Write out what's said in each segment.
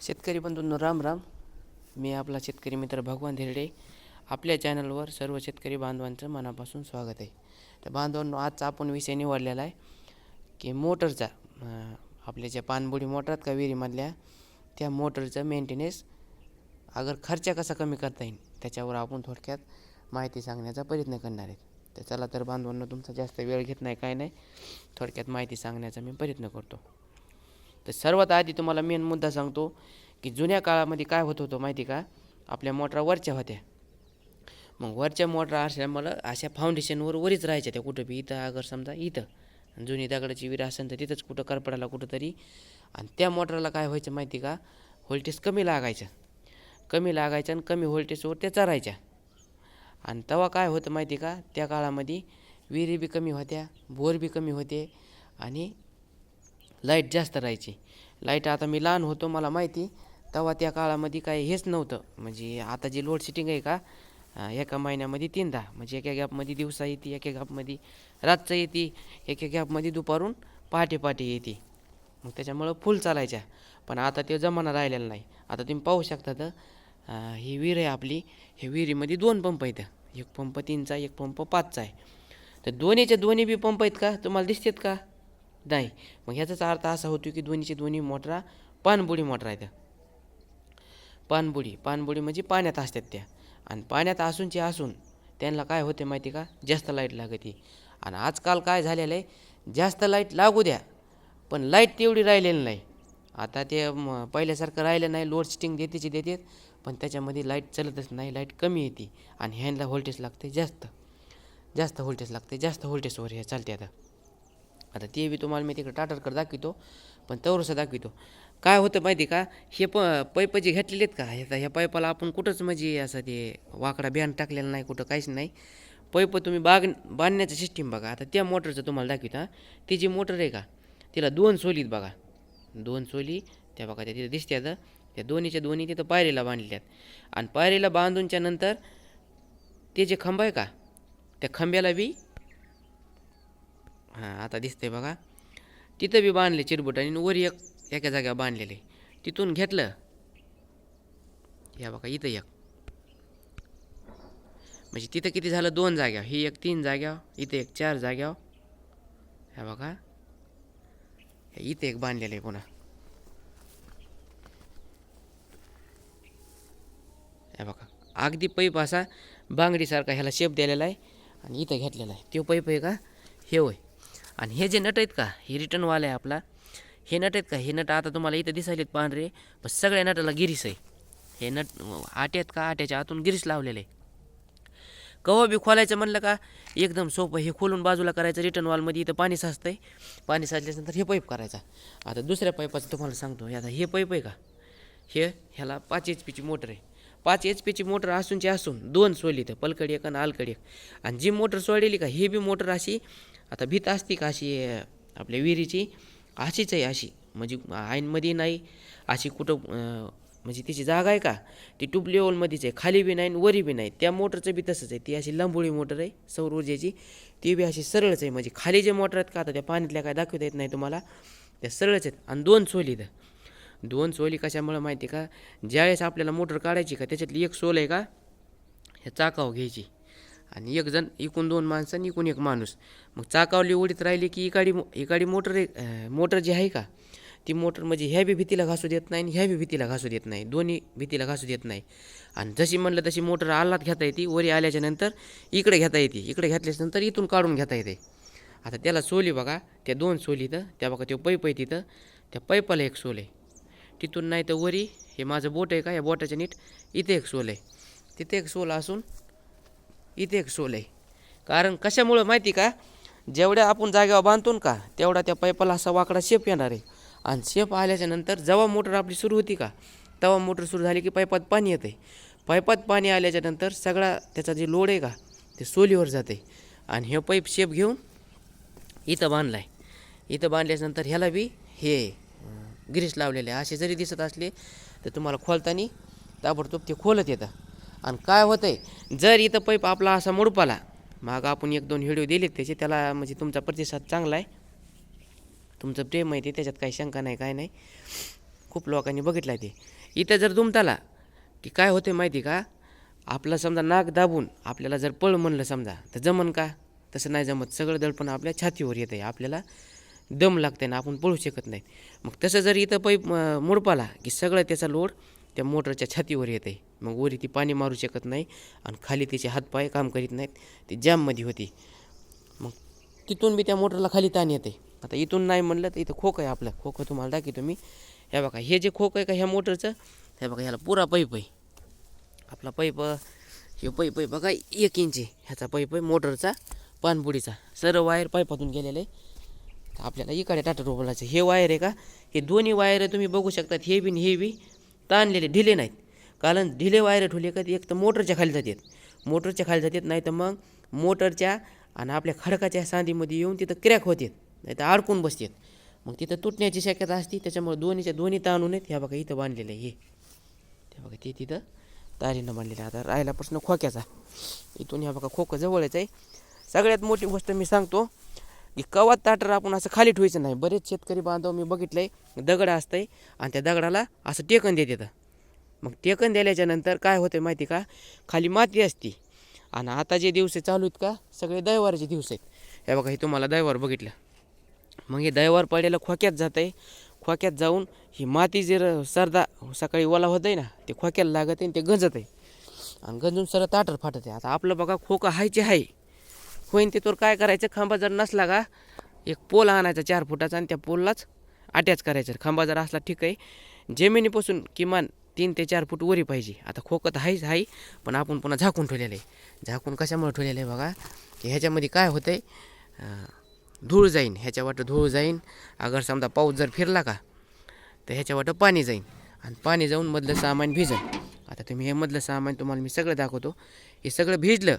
शेतकरी बंधूंनो राम राम. मी आपला शेतकरी मित्र भगवान धिरडे. आपल्या चॅनलवर सर्व शेतकरी बांधवांचं मनापासून स्वागत आहे. तर बांधवांनो आजचा आपण विषय निवडलेला आहे की मोटरचा आपल्या ज्या पाणबुडी मोटर आहेत का विहिरीमधल्या त्या मोटरचं मेंटेनन्स अगर खर्च कसा कमी करता येईल त्याच्यावर आपण थोडक्यात माहिती सांगण्याचा प्रयत्न करणार आहेत तर चला तर बांधवांनो तुमचा जास्त वेळ घेत नाही काय नाही. थोडक्यात माहिती सांगण्याचा मी प्रयत्न करतो. तर सर्वात आधी तुम्हाला मेन मुद्दा सांगतो की जुन्या काळामध्ये काय होत होतं माहिती का? आपल्या मोटरा वरच्या होत्या. मग वरच्या मोटरा असल्यामुळं अशा फाउंडेशनवर वरीच राहायच्या त्या कुठं बी इथं अगर समजा इथं. जुनी दगडाची विहीर असेल तर तिथंच कुठं करपडाला कुठंतरी. आणि त्या मोटरला काय व्हायचं माहिती का? व्होल्टेज कमी लागायचं कमी लागायचं आणि कमी व्होल्टेजवर त्या चरायच्या. आणि तेव्हा काय होतं माहिती का? त्या काळामध्ये विहिरी बी कमी होत्या बोर बी कमी होते. आणि लाइट जास्त राहायची. लाइट आता मी लहान होतो मला माहिती. तेव्हा त्या काळामध्ये काही हेच नव्हतं. म्हणजे आता जी लोडशेडिंग आहे का एका महिन्यामध्ये तीनदा. म्हणजे एका गॅपमध्ये दिवसा येते एका गॅपमध्ये रातचं येते एका गॅपमध्ये दुपारून पहाटे पहाटे येते. मग त्याच्यामुळं फुल चालायच्या. पण आता ते जमाना राहिलेला नाही. आता तुम्ही पाहू शकता तर ही विहीर आहे आपली. हे विहिरीमध्ये दोन पंप आहेत. एक पंप तीनचा एक पंप पाचचा आहे. तर दोन्हीच्या दोन्ही बी पंप आहेत का? तुम्हाला दिसतात का? नाही. मग ह्याचाच अर्थ असा होतो की दोन्हीची दोन्ही मोटरा पाणबुडी मोटर आहेत पाणबुडी पाणबुडी म्हणजे पाण्यात असतात त्या. आणि पाण्यात असूनचे असून त्यांना काय होते माहिती का? जास्त लाइट लागते आणि आजकाल काय झालेलं आहे? जास्त लाइट लागू द्या पण लाइट तेवढी राहिलेली नाही. आता ते पहिल्यासारखं राहिलं नाही लोड सेटिंग देतेची देतात पण त्याच्यामध्ये लाइट चालतच नाही लाइट कमी येते. आणि ह्यांना व्होल्टेज लागते जास्त. जास्त व्होल्टेज लागते जास्त व्होल्टेजवर हे चालते आता. आता ते बी तुम्हाला मी तिकडे टाटरकर दाखवितो पण तवरसं दाखवितो. काय होतं माहिती का हे प पैप जे घेतलेले आहेत का ह्याचा ह्या पाईपाला आपण कुठंच म्हणजे असं ते वाकडा बियाण टाकलेला नाही कुठं काहीच नाही. पैप तुम्ही बाग बांधण्याचं सिस्टीम बघा. आता त्या मोटरचं तुम्हाला दाखविता ती जी मोटर आहे का तिला दोन सोलीत बघा. दोन सोली त्या बघा त्या तिथं दिसत्यात त्या दोन्हीच्या दोन्ही तिथं पायरीला बांधल्यात आणि पायरीला बांधूनच्या नंतर ते जे खंब आहे का त्या खंब्याला बी हां आता दिसतंय बघा. तिथं बी बांधले चिरबुट आणि वर एक एका जाग्यावर बांधलेले. तिथून घेतलं. या बघा इथं एक. म्हणजे तिथं किती झालं? दोन जाग्या ही एक तीन जाग्यावर इथं एक चार जाग्यावर ह्या बघा. इथं एक बांधलेलं आहे पुन्हा. हे बघा. अगदी पैप असा बांगडीसारखा ह्याला शेप दिलेला आहे आणि इथं घेतलेला आहे. तो पैप आहे का? हे होय. आणि हे जे नट आहेत का हे रिटर्नवाला आहे आपला हे नट आहेत का हे नट आता तुम्हाला इथं दिसायलेत पांढरे पण सगळ्या नटाला गिरीस आहे. हे नट आट्यात का आट्याच्या आतून गिरीस लावलेलं आहे. कवा बी खोलायचं म्हणलं का एकदम सोपं हे खोलून बाजूला करायचं रिटर्न वॉलमध्ये इथं पाणी साचतंय. पाणी साचल्यानंतर हे पाईप करायचा. आता दुसऱ्या पाईपाचं तुम्हाला सांगतो हे आता हे पाईप आहे का हे ह्याला पाच एच पीची मोटर आहे. पाच एच पीची मोटर असूनची असून दोन सोडली तर पलकडी एक आणि आलकडी एक आणि जी मोटर सोडलेली का ही बी मोटर अशी आता भीत असती का अशी आपल्या विहिरीची? अशीच आहे अशी. म्हणजे आईनमध्ये नाही अशी कुठं म्हणजे तिची जागा आहे का? ती टूप लेवलमध्येच आहे खाली बी नाही आणि वरी बी नाही. त्या मोटरचं बी तसंच आहे. ती अशी लंबोळी मोटर आहे सौर ऊर्जेची. ती बी अशी सरळच आहे. म्हणजे खाली जे मोटर आहेत का आता त्या पाण्यातल्या काय दाखवता येत नाही तुम्हाला त्या सरळच आहेत. आणि दोन चोली इथं दोन सोली कशामुळं माहिती का? ज्यावेळेस आपल्याला मोटर काढायची का त्याच्यातली एक सोल आहे का? ह्या चाकाव घ्यायची. आणि एक जण इकून दोन माणसं आणि इकून एक माणूस. मग चाकावली उडीत राहिली की इकाडी मो- इकाडी मोटर मोटर जी आहे का? ती मोटर म्हणजे ह्या बी भीतीला घासू देत नाही आणि ह्या बी भीतीला घासू देत नाही. दोन्ही भीतीला घासू देत नाही. आणि जशी म्हणलं तशी मोटर आलात घेता येते वरी आल्याच्यानंतर इकडे घेता येते. इकडे घेतल्याच्यानंतर इथून काढून घेता येते. आता त्याला सोली बघा त्या दोन सोली इथं त्या बघा तो पैप आहे तिथं त्या पैपाला एक सोल आहे. तिथून नाही तर वरी हे माझं बोट आहे का या बोटाच्या नीट इथे एक सोल आहे. तिथे एक सोल असून इथे एक सोल आहे. कारण कशामुळं माहिती का? जेवढ्या आपण जागेवर बांधतो ना का तेवढा त्या पाईपाला असा वाकडा शेप येणार आहे. आणि शेप आल्याच्यानंतर जेव्हा मोटर आपली सुरू होती का तेव्हा मोटर सुरू झाली की पाईपात पाणी येते पाईपात पाणी आल्याच्यानंतर सगळा त्याचा जे लोड आहे का ते सोलीवर जाते आणि हे पाईप शेप घेऊन इथं बांधला आहे इथं बांधल्याच्यानंतर ह्याला बी हे ग्रीस लावलेले आहे. असे जरी दिसत असले तर तुम्हाला खोलताना ताबडतोब ते खोलत येतं. आणि काय होतं आहे जर इथं पैप आपला असा मोडपाला मग आपण एक दोन व्हिडिओ दिलेत त्याचे त्याला म्हणजे तुमचा प्रतिसाद चांगला आहे तुमचं प्रेम आहे ते त्याच्यात काही शंका नाही काय नाही. खूप लोकांनी बघितलं आहे ते. इथं जर दुमताला की काय होते माहिती का? आपलं समजा नाक दाबून आपल्याला जर पळ म्हणलं समजा तर जमन का? तसं नाही जमत. सगळं दडपण आपल्या छातीवर येतं आहे आपल्याला दम लागते ना आपण पळू शकत नाही. मग तसं जर इथं पैप मोडपाला की सगळं त्याचा लोड त्या मोटरच्या छातीवर येतं. आहे मग वरी ती पाणी मारू शकत नाही आणि खाली तिचे हातपाय काम करीत नाहीत. ती जॅममध्ये होती. मग तिथून बी त्या मोटरला खाली ताण येते. आता इथून नाही म्हणलं तर इथं खोक आहे आपलं. खोकं तुम्हाला दाखवतो मी. हे बघा हे जे खोक आहे का ह्या मोटरचं? हे बघा ह्याला पुरा पैप आहे. आपला पैप हे पैप आहे बघा एक इंच ह्याचा पैप आहे मोटरचा पानपुडीचा सर्व वायर पाईपातून गेलेलं आहे. तर आपल्याला इकडे टाटा रोबलाचं हे वायर आहे का? हे दोन्ही वायर तुम्ही बघू शकतात. हे बी हे बी. ताणलेले ढिले नाहीत. कारण ढिले वायर ठेवले का ते एक तर मोटरच्या खाली जातात. मोटरच्या खाली जातात नाही तर मग मोटरच्या आणि आपल्या खडकाच्या सांधीमध्ये येऊन तिथं क्रॅक होतात. नाही तर अडकून बसतात. मग तिथं तुटण्याची शक्यता असते त्याच्यामुळे दोन्हीच्या दोन्ही ताणून आहेत. ह्या बघा इथं बांधलेलं आहे हे. ते बघा ते तिथं तारीनं बांधलेलं आता राहिला प्रश्न खोक्याचा. इथून ह्या बघा खोकं जवळच आहे. सगळ्यात मोठी गोष्ट मी सांगतो की कवा ताटर आपण असं खाली ठेवायचं नाही. बरेच शेतकरी बांधव मी बघितलं आहे दगड असतंय आणि त्या दगडाला असं टेकन देत येतं. मग टेकन दिल्याच्यानंतर काय होतं माहिती का? खाली माती असती. आणि आता जे दिवस चालू आहेत का? सगळे दैवाराचे दिवस आहेत. हे बघा हे तुम्हाला दैवार बघितलं. मग हे दैवार पडलेलं खोक्यात जात आहे खोक्यात जाऊन ही माती जर सरदा सकाळी ओला होत आहे ना ते खोक्याला लागत आहे आणि ते गंजत आहे आणि गंजून सरळ ताटर फाटत आहे आता आपलं बघा खोकं हायचे आहे होईन ते तर काय करायचं? खांबा जर नसला का एक पोल आणायचा चार फुटाचा आणि त्या पोललाच अटॅच करायचं. खांबा जर असला ठीक आहे. जमिनीपासून किमान तीन ते चार फूट वरी पाहिजे. आता खोकत आहेच आहे पण आपण पुन्हा झाकून ठेवलेलं आहे. झाकून कशामुळे ठेवलेलं आहे बघा? की ह्याच्यामध्ये काय होतं आहे धूळ जाईन. ह्याच्या वाटं धूळ जाईन. अगर समजा पाऊस जर फिरला का तर ह्याच्या वाटं पाणी जाईन. आणि पाणी जाऊन मधलं सामान भिजन. आता तुम्ही हे मधलं सामान तुम्हाला मी सगळं दाखवतो. हे सगळं भिजलं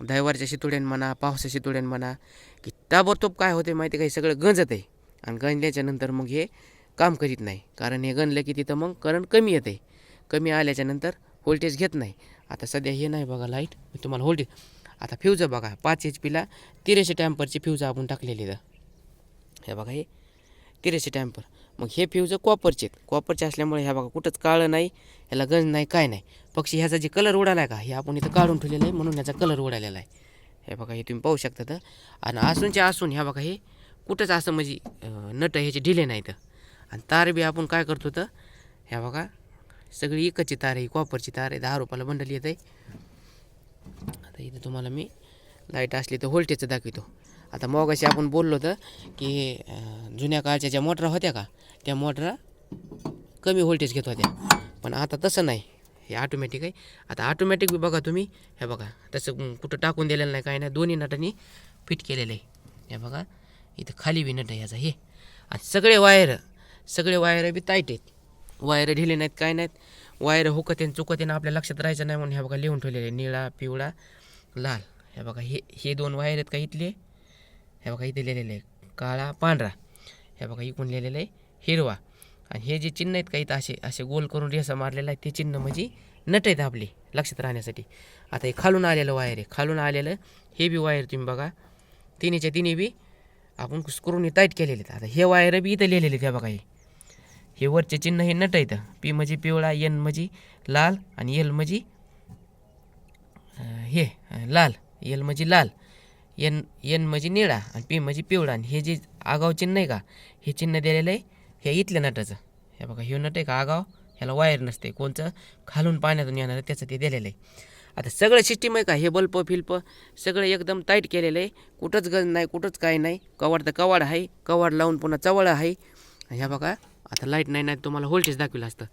दैवारच्या शितोड्यान म्हणा पावसाच्या शितोड्यान म्हणा की ताबडतोब काय होते माहिती काही सगळं गंजत आहे. आणि गंजल्याच्या नंतर मग हे काम करीत नाही. कारण हे गणलं की तिथं मग करंट कमी येते कमी आल्याच्यानंतर व्होल्टेज घेत नाही. आता सध्या हे नाही बघा लाइट मी तुम्हाला व्होल्टेज आता फ्यूज बघा. पाच एच पीला तिरेशे टॅम्परची फ्यूज आपण टाकलेली आहे हे बघा हे. तिरेशे टॅम्पर मग हे फ्यूज कॉपरचे आहेत कॉपरचे असल्यामुळे ह्या बघा कुठंच काळं नाही ह्याला गंज नाही काय नाही. पक्षी ह्याचा जे कलर उडाला आहे का हे आपण इथं काढून ठेवलेलं आहे म्हणून ह्याचा कलर उडालेला आहे. हे बघा हे तुम्ही पाहू शकता तर. आणि असूनच्या असून ह्या बघा हे कुठंच असं म्हणजे नट ह्याचे ढिले नाही तर आणि तार बी आपण काय करतो तर ह्या बघा सगळी एकची तार आहे कॉपरची तार आहे दहा रुपयाला बंडल येत आहे आता इथं तुम्हाला मी लाइट असली तर व्होल्टेजचं दाखवतो. आता मगाशी आपण बोललो तर की जुन्या काळच्या ज्या मोटरा होत्या का त्या मोटरा कमी व्होल्टेज घेत होत्या. पण आता तसं नाही. हे ऑटोमॅटिक आहे. आता ऑटोमॅटिक बी बघा तुम्ही. हे बघा तसं कुठं टाकून दिलेलं नाही काय नाही. दोन्ही नटांनी फिट केलेलं आहे. हे बघा इथं खाली बी नट आहे याचा. हे. आणि सगळे वायर सगळे वायर बी टाईट आहेत. वायर ढिले नाहीत काय नाहीत. वायर हुकतेन चुकतेन आपल्या लक्षात राहायचं नाही म्हणून ह्या बघा लिहून ठेवलेले आहे. निळा पिवळा लाल. हे बघा हे हे दोन वायर आहेत का इथले? हे बघा इथे लिहिलेलं आहे काळा पांढरा. हे बघा इकून लिहिलेलं आहे हिरवा. आणि हे जे चिन्ह आहेत का इथं असे असे गोल करून रेसा मारलेला आहे ते चिन्ह म्हणजे नट आहेत आपले लक्षात राहण्यासाठी. आता हे खालून आलेलं वायर आहे. खालून आलेलं हे बी वायर तुम्ही बघा. तिन्हीच्या तिन्ही बी आपण स्क्रूनी टाईट केलेले आहेत. आता हे वायर बी इथं लिहिलेले आहेत बघा हे. हे वरचे चिन्ह हे नट आहेत. पी म्हणजे पिवळा एन म्हणजे लाल आणि एल म्हणजे हे लाल. एल म्हणजे लाल. एन एन म्हणजे निळा आणि पी म्हणजे पिवळा आणि हे जे आगाव चिन्ह आहे का हे चिन्ह दिलेलं आहे हे इथल्या नटाचं. हे बघा हे नट आहे का आगाव? ह्याला वायर नसते. कोणचं? खालून पाण्यातून येणार त्याचं ते दिलेलं आहे. आता सगळं सिस्टीम आहे का? हे बल्प फिल्प सगळं एकदम टाईट केलेलं आहे. कुठंच गज नाही कुठंच काय नाही. कवाड तर कवाड आहे. कवाड लावून पुन्हा चवळ आहे. आणि ह्या बघा आता लाइट नाही नाही तुम्हाला व्होल्टेज दाखवलं असतं.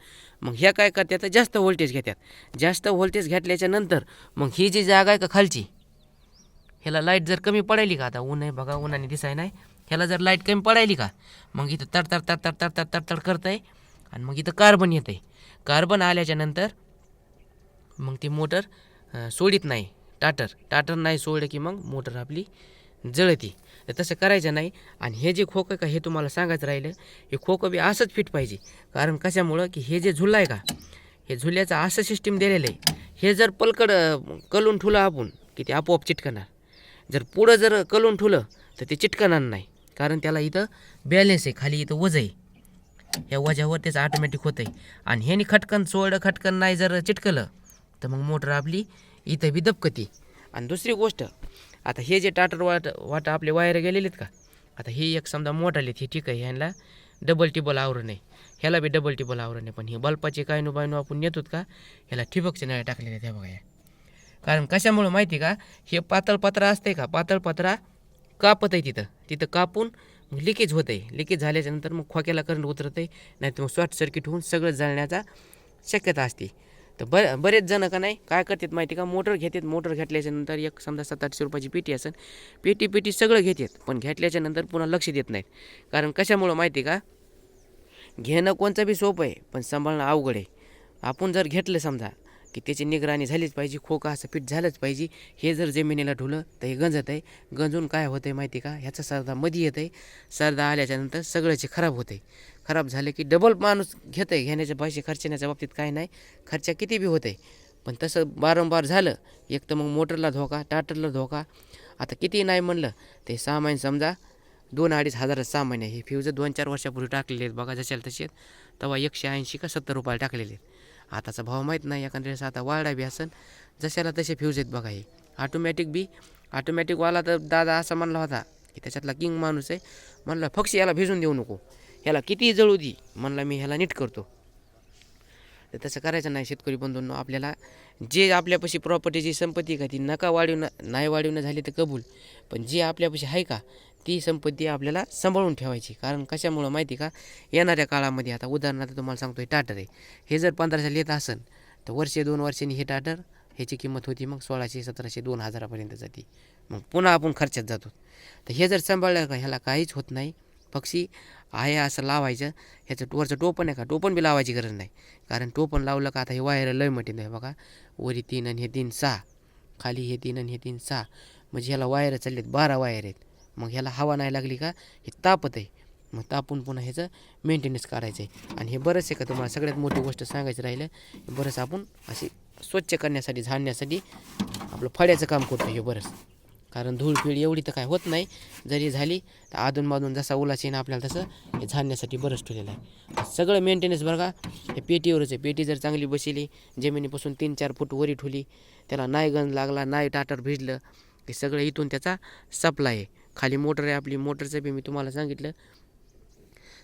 मग ह्या काय करतात? जास्त व्होल्टेज घेतात. जास्त व्होल्टेज घेतल्याच्या नंतर मग ही जी जागा आहे का खालची? ह्याला लाइट जर कमी पडायली का? आता ऊन आहे बघा उन्हाने दिसाय नाही. ह्याला जर लाइट कमी पडायली का? मग इथं तडतड तडतड तडतड तडतड करत आहे आणि मग इथं कार्बन येतं आहे कार्बन आल्याच्यानंतर मग ती मोटर सोडित नाही. टाटर टाटर नाही सोडलं की मग मोटर आपली जळती. तर तसं करायचं नाही. आणि हे जे खोकं का हे तुम्हाला सांगायचं राहिलं हे खोकं बी असंच फिट पाहिजे. कारण कशामुळं? की हे जे झुला आहे का? हे झुल्याचं असं सिस्टीम दिलेलं आहे. हे जर पलकड कलून ठुला आपण की ते आपोआप चिटकणार. जर पुढं जर कलून ठेवलं तर ते चिटकणार नाही. कारण त्याला इथं बॅलेन्स आहे खाली इथं वज आहे. ह्या वजावर त्याचं ऑटोमॅटिक होतं आहे आणि ह्यानी खटकन सोडं खटकन नाही जर चिटकलं तर मग मोटर आपली इथं बी दबकती. आणि दुसरी गोष्ट आता हे जे टाटर वाट वाट आपले वायर गेलेले आहेत का? आता हे एक समजा मोठाले हे ठीक आहे ह्यांना डबल टिबल आवरण आहे. ह्याला बी डबल टिबल आवरण आहे. पण हे बल्पाचे काय नो बायनो आपण नेतोत का? ह्याला ठिबकचे नळ्या टाकलेले आहेत ह्या बघा या. कारण कशामुळं माहिती का? हे पातळ पत्रा असते का? पातळ पत्रा कापत आहे तिथं. तिथं कापून मग लिकेज होत आहे लिकेज झाल्याच्यानंतर मग खोक्याला करंट उतरत आहे नाही तर मग शॉर्ट सर्किट होऊन सगळं जळण्याचा शक्यता असते. तर ब बरेच जण का नाही काय करतात माहिती का? मोटर घेतात. मोटर घेतल्याच्यानंतर एक समजा सात आठशे रुपयाची पेटी असेल पेटी पेटी सगळं घेतात. पण घेतल्याच्यानंतर पुन्हा लक्ष देत नाहीत. कारण कशामुळं माहिती का? घेणं कोणचं बी सोपं आहे पण सांभाळणं अवघड आहे. आपण जर घेतलं समजा की त्याची निगराणी झालीच पाहिजे खोका असं पीठ झालंच पाहिजे. हे जर जमिनीला ढुलं तर हे गंजत आहे. गंजून काय होतं आहे माहिती का? ह्याचा सरदा मध्ये येत आहे सरदा आल्याच्यानंतर सगळ्याचे खराब होते खराब झाले की डबल माणूस घेत आहे घेण्याचे पैसे खर्चण्याच्या बाबतीत काय नाही. खर्चा किती बी होते पण तसं वारंवार झालं एक तर मग मोटरला धोका टाटरला धोका. आता किती नाही म्हणलं ते सामान समजा दोन अडीच हजाराचं सामान आहे हे फ्यूज दोन चार वर्षापूर्वी टाकलेले आहेत बघा जशाला तसे तेव्हा एकशे ऐंशी का सत्तर रुपयाला टाकलेले आहेत. आताचा भाव माहीत नाही एखाद्या वेळेस आता वाढा बी असन. जशाला तसे फ्यूज आहेत बघा हे. ऑटोमॅटिक बी ऑटोमॅटिकवाला तर दादा असा म्हणला होता की त्याच्यातला किंग माणूस आहे. म्हणलं फक्त याला भिजून देऊ नको. ह्याला किती जळू दी. म्हणला मी ह्याला नीट करतो. तर तसं करायचं नाही शेतकरी बंधूंनो. आपल्याला जे आपल्यापाशी प्रॉपर्टीची संपत्ती का ती नका वाढवणं नाही वाढवणं झाली तर कबूल. पण जे आपल्यापाशी आहे का ती संपत्ती आपल्याला सांभाळून ठेवायची. कारण कशामुळं माहिती का? येणाऱ्या काळामध्ये आता उदाहरणार्थ तुम्हाला सांगतो हे टाटर आहे. हे जर पंधराशे येत असेल तर वर्षे दोन वर्षांनी हे टाटर ह्याची किंमत होती मग सोळाशे सतराशे दोन हजारापर्यंत जाते. मग पुन्हा आपण खर्चात जातो. तर हे जर सांभाळलं का? ह्याला काहीच होत नाही. पक्षी आहे असं लावायचं. ह्याचं वरचं टोपण आहे का? टोपण बी लावायची गरज नाही. कारण टोपण लावलं का? आता हे वायर लय मटीन आहे बघा. वरी तीन आणि हे तीन सहा. खाली हे तीन आणि हे तीन सहा. म्हणजे ह्याला वायर चाललेत बारा वायर आहेत. मग ह्याला हवा नाही लागली का हे तापत आहे. मग तापून पुन्हा ह्याचं मेंटेनन्स करायचं आहे आणि हे बरंच आहे का तुम्हाला सगळ्यात मोठी गोष्ट सांगायचं राहिलं बरंच आपण असे स्वच्छ करण्यासाठी झाडण्यासाठी आपलं फड्याचं काम करतो हे बरंच. कारण धूळफीळ एवढी तर काय होत नाही. जरी झाली तर अधूनमधून जसा उलास येईन आपल्याला तसं हे झाडण्यासाठी बरंच ठेवलेलं आहे. सगळं मेंटेनन्स बघा हे पेटीवरच आहे. पेटी जर चांगली बसली जमिनीपासून तीन चार फूट वरी ठेवली त्याला नाही गंज लागला नाही टाटर भिजलं हे सगळं इथून त्याचा सप्लाय आहे. खाली मोटर आहे आपली मोटरचं बी मी तुम्हाला सांगितलं.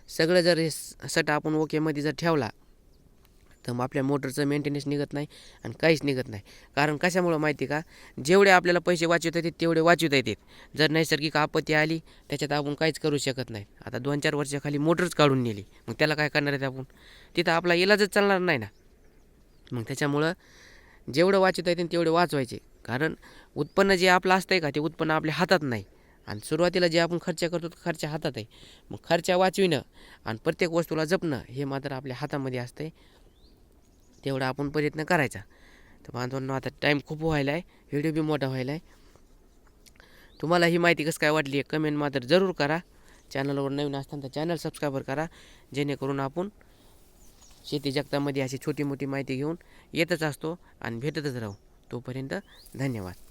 सगळं जर हे स- सट आपण ओकेमध्ये जर ठेवला तर मग आपल्या मोटरचं मेंटेनन्स निघत नाही आणि काहीच निघत नाही. कारण कशामुळं माहिती का? जेवढे आपल्याला पैसे वाचवता येतात तेवढे वाचवता येतात जर नैसर्गिक आपत्ती आली त्याच्यात आपण काहीच करू शकत नाही. आता दोन चार वर्षाखाली मोटरच काढून नेली. मग त्याला काय करणार आहेत आपण? तिथं आपला इलाजच चालणार नाही ना. मग त्याच्यामुळं जेवढं वाचवता येते तेवढे वाचवायचे. कारण उत्पन्न जे आपलं असतं आहे का ते उत्पन्न आपल्या हातात नाही. आणि सुरुवातीला जे आपण खर्च करतो तो खर्च हातात आहे. मग खर्च वाचविणं आणि प्रत्येक वस्तूला जपणं हे मात्र आपल्या हातामध्ये असतं आहे तेवढा आपण प्रयत्न करायचा. तर बांधवांना आता टाईम खूप व्हायला आहे. व्हिडिओ बी मोठा व्हायला आहे. तुम्हाला ही माहिती कसं काय वाटली आहे कमेंट मात्र जरूर करा. चॅनलवर नवीन असताना तर चॅनल सबस्क्राईबर करा. जेणेकरून आपण शेती जगतामध्ये अशी छोटी मोठी माहिती घेऊन येतच असतो आणि भेटतच राहू. तोपर्यंत धन्यवाद.